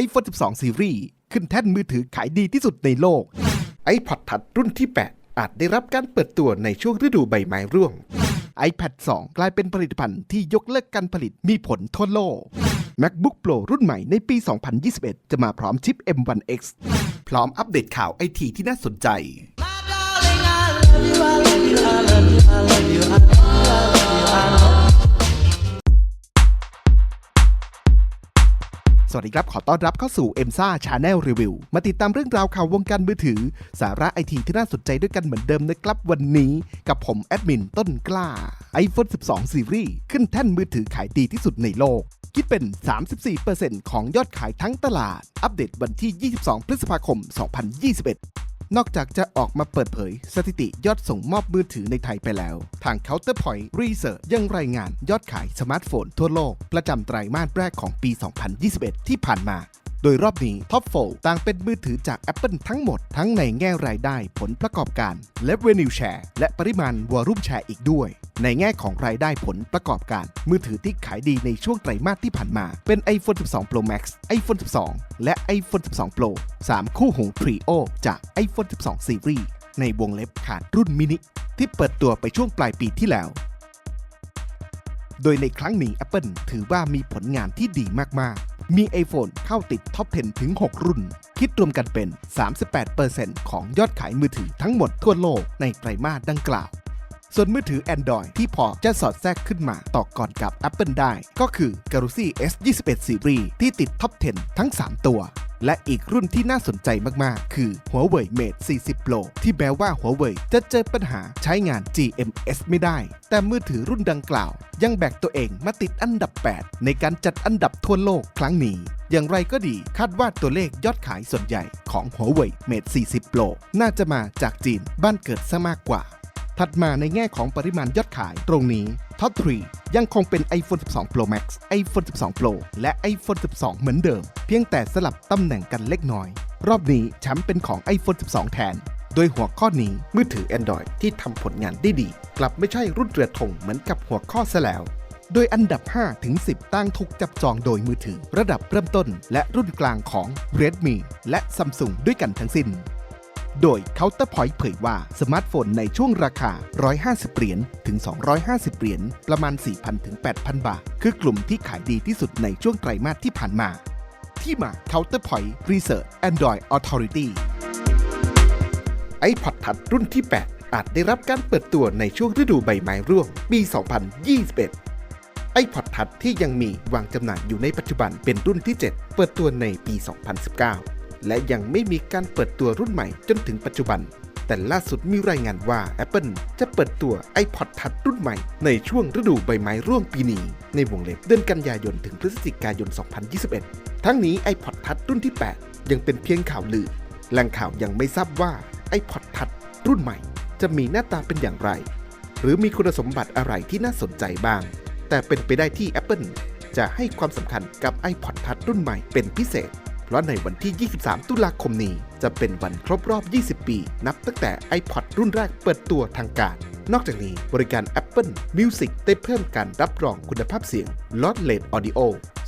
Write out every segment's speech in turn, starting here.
iPhone 12 Series ขึ้นแท่นมือถือขายดีที่สุดในโลก iPod Touch รุ่นที่ 8 อาจได้รับการเปิดตัวในช่วงฤดูใบไม้ร่วง iPad 2 กลายเป็นผลิตภัณฑ์ที่ยกเลิกการผลิตมีผลทั่วโลก MacBook Pro รุ่นใหม่ในปี 2021 จะมาพร้อมชิป M1X พร้อมอัปเดตข่าวไอทีที่น่าสนใจ สวัสดีครับ ขอต้อนรับเข้าสู่ m s a Channel Review มาติดตามเรื่องราวข่าววงการมือถือ สาระไอทีที่น่าสนใจด้วยกันเหมือนเดิมนะครับวันนี้กับผมแอดมินต้นกล้า iPhone 12 Series ขึ้นแท่นมือถือขายดีที่สุดในโลก คิดเป็น 34%ของยอดขายทั้งตลาด อัปเดตวันที่ 22 พฤษภาคม 2021 นอกจากจะออกมาเปิดเผย สถิติยอดส่งมอบมือถือในไทยไปแล้ว ทาง Counterpoint Research ยังรายงานยอดขายสมาร์ทโฟนทั่วโลก ประจำไตรมาสแรกของปี 2021 ที่ผ่านมาโดยรอบนี้ Top 4ต่างเป็นมือถือจาก Apple ทั้งหมด ทั้งในแง่รายได้ผลประกอบการ และ Revenue Share และปริมาณ Volume Share อีกด้วย ในแง่ของรายได้ผลประกอบการ มือถือที่ขายดีในช่วงไตรมาสที่ผ่านมา เป็น iPhone 12 Pro Max iPhone 12 และ iPhone 12 Pro 3 คู่หู Trio จาก iPhone 12 Series ในวงเล็บขาดรุ่นมินิ ที่เปิดตัวไปช่วงปลายปีที่แล้ว โดยในครั้งนี้ Apple ถือว่ามีผลงานที่ดีมากๆ มี iPhone เข้าติดท็อป 10 ถึง 6 รุ่น คิดรวมกันเป็น 38%ของยอดขายมือถือทั้งหมดทั่วโลกในไตรมาสดังกล่าว ส่วนมือถือ Android ที่พอจะสอดแทรกขึ้นมาต่อก่อนกับ Apple ได้ ก็คือ Galaxy S21 Series ที่ติดท็อป 10 ทั้ง 3 ตัว และอีกรุ่นที่น่าสนใจมาก ๆ คือ Huawei Mate 40 Pro ที่แม้ว่า Huawei จะเจอปัญหาใช้งาน GMS ไม่ได้ แต่มือถือรุ่นดังกล่าว ยังแบกตัวเองมาติดอันดับ 8 ในการจัดอันดับทั่วโลกครั้งนี้อย่างไรก็ดีคาดว่าตัวเลขยอดขายส่วนใหญ่ของ Huawei Mate 40 Pro น่าจะมาจากจีนบ้านเกิดซะมากกว่า ถัดมาในแง่ของปริมาณยอดขายตรงนี้ Top 3ยังคงเป็น iPhone 12 Pro Max iPhone 12 Pro และ iPhone 12 เหมือนเดิม เพียงแต่สลับตำแหน่งกันเล็กน้อย รอบนี้แชมป์เป็นของ iPhone 12 แทน โดยหัวข้อนี้มือถือ Android ที่ทำผลงานได้ดี กลับไม่ใช่รุ่นเรือธงเหมือนกับหัวข้อซะแล้ว โดยอันดับ 5 ถึง 10 ตั้งถูกจับจองโดยมือถือ ระดับเริ่มต้น และรุ่นกลางของ Redmi และ Samsung ด้วยกันทั้งสิ้น โดย Counterpoint เผยว่า สมาร์ทโฟนในช่วงราคา 150 เหรียญถึง 250 เหรียญประมาณ 4,000 ถึง 8,000 บาท คือกลุ่มที่ขายดีที่สุดในช่วงไตรมาสที่ผ่านมา ที่มา Counterpoint Research Android Authority iPod Touch รุ่นที่ 8 อาจได้รับการเปิดตัวในช่วงฤดูใบไม้ร่วงปี 2021 iPod Touch ที่ยังมีวางจำหน่ายอยู่ในปัจจุบันเป็นรุ่นที่ 7 เปิดตัวในปี 2019 และยังไม่มีการเปิดตัวรุ่นใหม่จนถึงปัจจุบัน แต่ล่าสุดมีรายงานว่า Apple จะเปิดตัว iPod Touch รุ่นใหม่ ในช่วงฤดูใบไม้ร่วงปีนี้ ในวงเล็บเดือนกันยายนถึงพฤศจิกายน 2021 ทั้งนี้ iPod Touch รุ่นที่ 8 ยังเป็นเพียงข่าวลือแหล่งข่าวยังไม่ทราบว่า iPod Touch รุ่นใหม่ จะมีหน้าตาเป็นอย่างไร หรือมีคุณสมบัติอะไรที่น่าสนใจบ้าง แต่เป็นไปได้ที่ Apple จะให้ความสำคัญกับ iPod Touch รุ่นใหม่เป็นพิเศษ ราะในวันที่ 23 ตุลาคมนี้ จะเป็นวันครบรอบ 20 ปี นับตั้งแต่ iPod รุ่นแรกเปิดตัวทางการ นอกจากนี้บริการ Apple Music ได้เพิ่มการรับรองคุณภาพเสียง Lossless Audio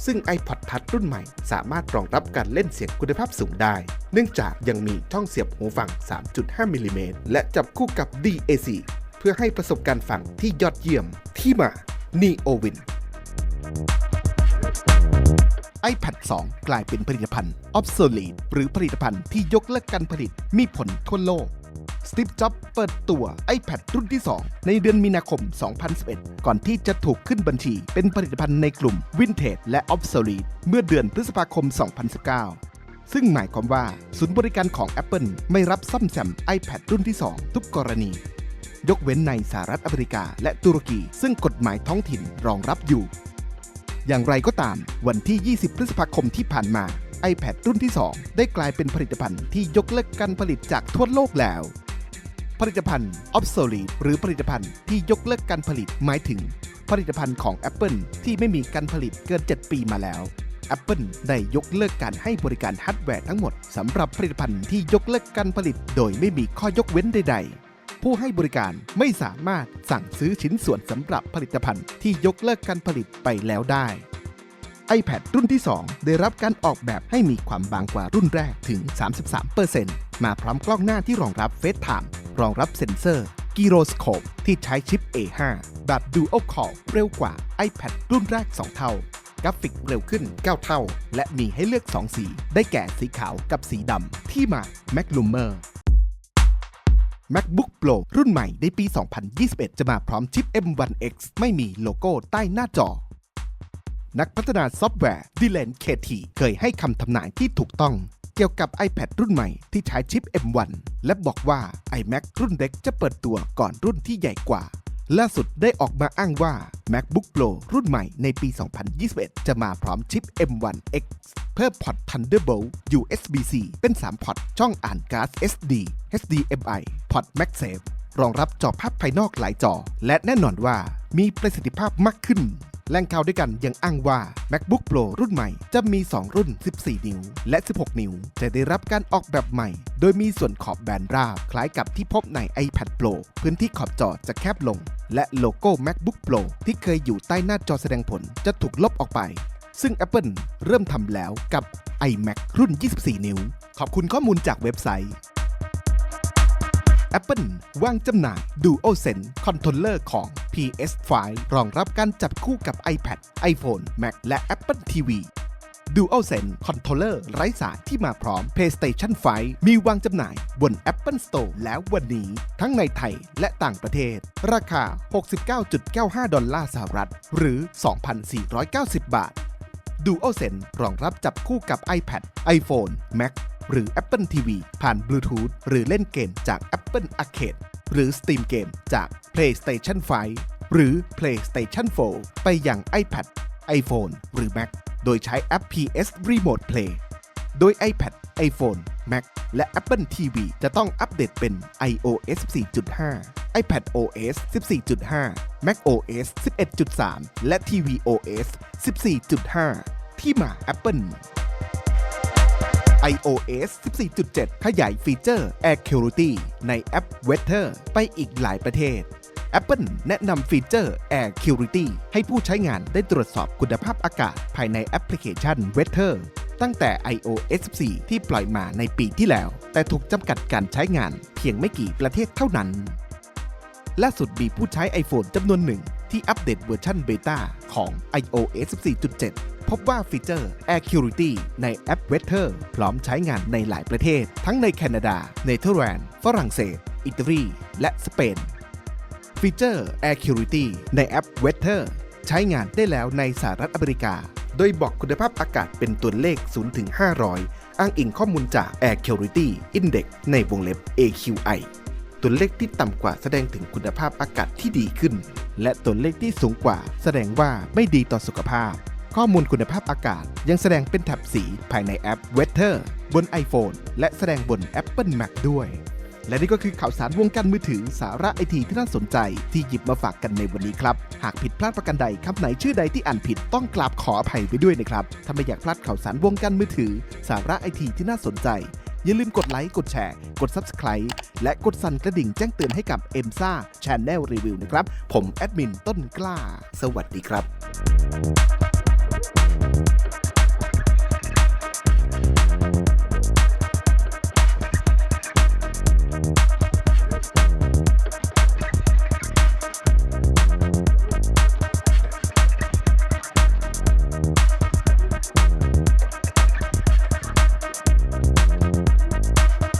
ซึ่ง iPod Touch รุ่นใหม่ สามารถรองรับการเล่นเสียงคุณภาพสูงได้ เนื่องจากยังมีช่องเสียบหูฟัง 3.5 มิลลิเมตรและจับคู่กับ DAC เพื่อให้ประสบการณ์ฟังที่ยอดเยี่ยมที่มา NeoWin iPad 2 กลายเป็นผลิตภัณฑ์ obsolete หรือผลิตภัณฑ์ที่ยกเลิกการผลิตมีผลทั่วโลก Steve Jobs เปิดตัว iPad รุ่นที่ 2 ในเดือนมีนาคม 2011 ก่อนที่จะถูกขึ้นบัญชี เป็นผลิตภัณฑ์ในกลุ่ม Vintage และ obsolete เมื่อเดือนพฤษภาคม 2019 ซึ่งหมายความว่า ศูนย์บริการของ Apple ไม่รับซ่อมแซม iPad รุ่นที่ 2 ทุกกรณี ยกเว้นในสหรัฐอเมริกาและตุรกี ซึ่งกฎหมายท้องถิ่นรองรับอยู่ อย่างไรก็ตาม วันที่ 20 พฤษภาคมที่ผ่านมา iPad รุ่นที่ 2 ได้กลายเป็นผลิตภัณฑ์ที่ยกเลิกการผลิตจากทั่วโลกแล้ว ผลิตภัณฑ์ obsolete หรือผลิตภัณฑ์ที่ยกเลิกการผลิตหมายถึง ผลิตภัณฑ์ของ Apple ที่ไม่มีการผลิตเกิน 7 ปีมาแล้ว Apple ได้ยกเลิกการให้บริการฮาร์ดแวร์ทั้งหมดสำหรับผลิตภัณฑ์ที่ยกเลิกการผลิต โดยไม่มีข้อยกเว้นใด ๆ ผู้ให้บริการไม่สามารถสั่งซื้อชิ้นส่วนสำหรับผลิตภัณฑ์ที่ยกเลิกการผลิตไปแล้วได้ iPad รุ่นที่ 2 ได้รับการออกแบบให้มีความบางกว่ารุ่นแรกถึง 33%มาพร้อมกล้องหน้าที่รองรับ FaceTime รองรับเซ็นเซอร์ Gyroscope ที่ใช้ชิป A5 แบบ Dual Core เร็วกว่า iPad รุ่นแรก 2 เท่า กราฟิกเร็วขึ้น 9 เท่า และมีให้เลือก 2 สี ได้แก่สีขาวกับสีดำที่มา MacLumer MacBook Pro รุ่นใหม่ในปี 2021 จะมาพร้อมชิป M1X ไม่มีโลโก้ใต้หน้าจอ นักพัฒนาซอฟต์แวร์ดิเลนเคทีเคยให้คำทำนายที่ถูกต้อง เกี่ยวกับ iPad รุ่นใหม่ที่ใช้ชิป M1 และบอกว่า iMac รุ่นเล็กจะเปิดตัวก่อนรุ่นที่ใหญ่กว่า ล่าสุดได้ออกมาอ้างว่า MacBook Pro รุ่นใหม่ในปี 2021 จะมาพร้อมชิป M1X เพิ่มพอร์ต Thunderbolt USB-C เป็น 3 พอร์ต ช่องอ่านการ์ด SD HDMI พอร์ต MagSafe รองรับจอภาพภายนอกหลายจอ และแน่นอนว่ามีประสิทธิภาพมากขึ้นแหล่งข่าวด้วยกันยังอ้างว่า MacBook Pro รุ่นใหม่จะมี 2 รุ่น 14 นิ้ว และ 16 นิ้ว จะได้รับการออกแบบใหม่ โดยมีส่วนขอบแบนราบ คล้ายกับที่พบใน iPad Pro พื้นที่ขอบจอจะแคบลง และโลโก้ MacBook Pro ที่เคยอยู่ใต้หน้าจอแสดงผลจะถูกลบออกไป ซึ่ง Apple เริ่มทำแล้วกับ iMac รุ่น 24 นิ้ว ขอบคุณข้อมูลจากเว็บไซต์ Apple วางจำหน่าย DualSense Controller ของ PS5 รองรับการจับคู่กับ iPad, iPhone, Mac และ Apple TV DualSense Controller ไร้สายที่มาพร้อม PlayStation 5 มีวางจำหน่ายบน Apple Store แล้ววันนี้ ทั้งในไทยและต่างประเทศ ราคา 69.95 ดอลลาร์สหรัฐ หรือ 2,490 บาท DualSense รองรับจับคู่กับ iPad, iPhone, Mac หรือ Apple TV ผ่าน Bluetooth หรือเล่นเกมจาก Apple Arcade หรือ Steam Game จาก PlayStation 5 หรือ PlayStation 4 ไปยัง iPad, iPhone หรือ Mac โดยใช้แอป PS Remote Play โดย iPad, iPhone, Mac และ Apple TV จะต้องอัปเดตเป็น iOS 14.5 iPad OS 14.5 Mac OS 11.3 และ tvOS 14.5 ที่มา Apple iOS 14.7 ขยายฟีเจอร์ Air Quality ในแอป Weather ไปอีกหลายประเทศ Apple แนะนำฟีเจอร์ Air Quality ให้ผู้ใช้งานได้ตรวจสอบคุณภาพอากาศภายในแอปพลิเคชัน Weather ตั้งแต่ iOS 14 ที่ปล่อยมาในปีที่แล้ว แต่ถูกจำกัดการใช้งานเพียงไม่กี่ประเทศเท่านั้น ล่าสุดมีผู้ใช้ iPhone จำนวนหนึ่ง ที่อัปเดตเวอร์ชันเบต้าของ iOS 14.7 พบว่าฟีเจอร์ Air Quality ในแอป Weather พร้อมใช้งานในหลายประเทศ ทั้งในแคนาดา เนเธอร์แลนด์ ฝรั่งเศส อิตาลี และสเปน ฟีเจอร์ Air Quality ในแอป Weather ใช้งานได้แล้วในสหรัฐอเมริกา โดยบอกคุณภาพอากาศเป็นตัวเลข 0 ถึง 500 อ้างอิงข้อมูลจาก Air Quality Index ในวงเล็บ AQI ตัวเลขที่ต่ำกว่าแสดงถึงคุณภาพอากาศที่ดีขึ้น และตัวเลขที่สูงกว่าแสดงว่าไม่ดีต่อสุขภาพ ข้อมูลคุณภาพอากาศยังแสดงเป็นแถบสีภายในแอป Weather บน iPhone และแสดงบน Apple Mac ด้วย และนี่ก็คือข่าวสารวงการมือถือสาระไอทีที่น่าสนใจ ที่หยิบมาฝากกันในวันนี้ครับ หากผิดพลาดประการใดคำไหนชื่อใดที่อ่านผิดต้องกราบขออภัยไว้ด้วยนะครับถ้าไม่อยากพลาดข่าวสารวงการมือถือ สาระไอทีที่น่าสนใจ อย่าลืมกดไลค์กดแชร์ กด Subscribe และกดสั่นกระดิ่งแจ้งเตือนให้กับ e m s a Channel Review นะครับ ผมแอดมินต้นกล้า สวัสดีครับ